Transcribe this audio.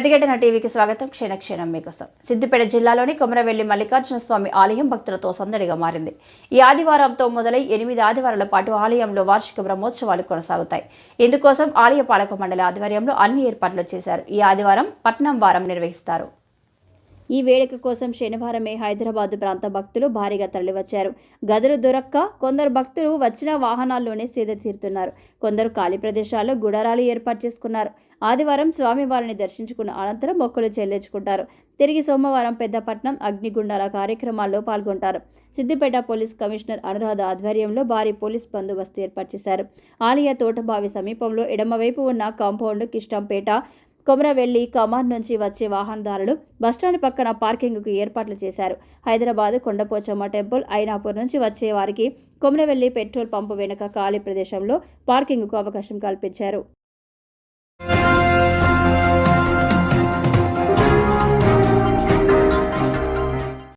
ప్రతిఘటన టీవీకి స్వాగతం. క్షణక్షణం మీకోసం. సిద్దిపేట జిల్లాలోని కొమరవెల్లి మల్లికార్జున స్వామి ఆలయం భక్తులతో సందడిగా మారింది. ఈ ఆదివారంతో మొదలై ఎనిమిది ఆదివారాల పాటు ఆలయంలో వార్షిక బ్రహ్మోత్సవాలు కొనసాగుతాయి. ఇందుకోసం ఆలయ పాలక మండలి ఆధ్వర్యంలో అన్ని ఏర్పాట్లు చేశారు. ఈ ఆదివారం పట్నం వారం నిర్వహిస్తారు. ఈ వేడుక కోసం శనివారమే హైదరాబాద్ ప్రాంత భక్తులు భారీగా తరలివచ్చారు. గదులు దొరక్క కొందరు భక్తులు వచ్చిన వాహనాల్లోనే సేద తీరుతున్నారు. కొందరు ఖాళీ ప్రదేశాల్లో గుడారాలు ఏర్పాటు చేసుకున్నారు. ఆదివారం స్వామివారిని దర్శించుకున్న అనంతరం మొక్కలు చెల్లించుకుంటారు. తిరిగి సోమవారం పెద్దపట్నం అగ్నిగుండాల కార్యక్రమాల్లో పాల్గొంటారు. సిద్దిపేట పోలీస్ కమిషనర్ అనురాధ ఆధ్వర్యంలో భారీ పోలీస్ బందోబస్తు ఏర్పాటు చేశారు. ఆలయ తోటబావి సమీపంలో ఎడమవైపు ఉన్న కాంపౌండ్ కిష్టంపేట కొమరవెల్లి కమాన్ నుంచి వచ్చే వాహనదారులు బస్టాండ్ పక్కన పార్కింగ్కు ఏర్పాట్లు చేశారు. హైదరాబాద్ కొండపోచమ్మ టెంపుల్ ఐనాపూర్ నుంచి వచ్చే వారికి కొమరవెల్లి పెట్రోల్ పంపు వెనుక ఖాళీ ప్రదేశంలో పార్కింగ్కు అవకాశం కల్పించారు.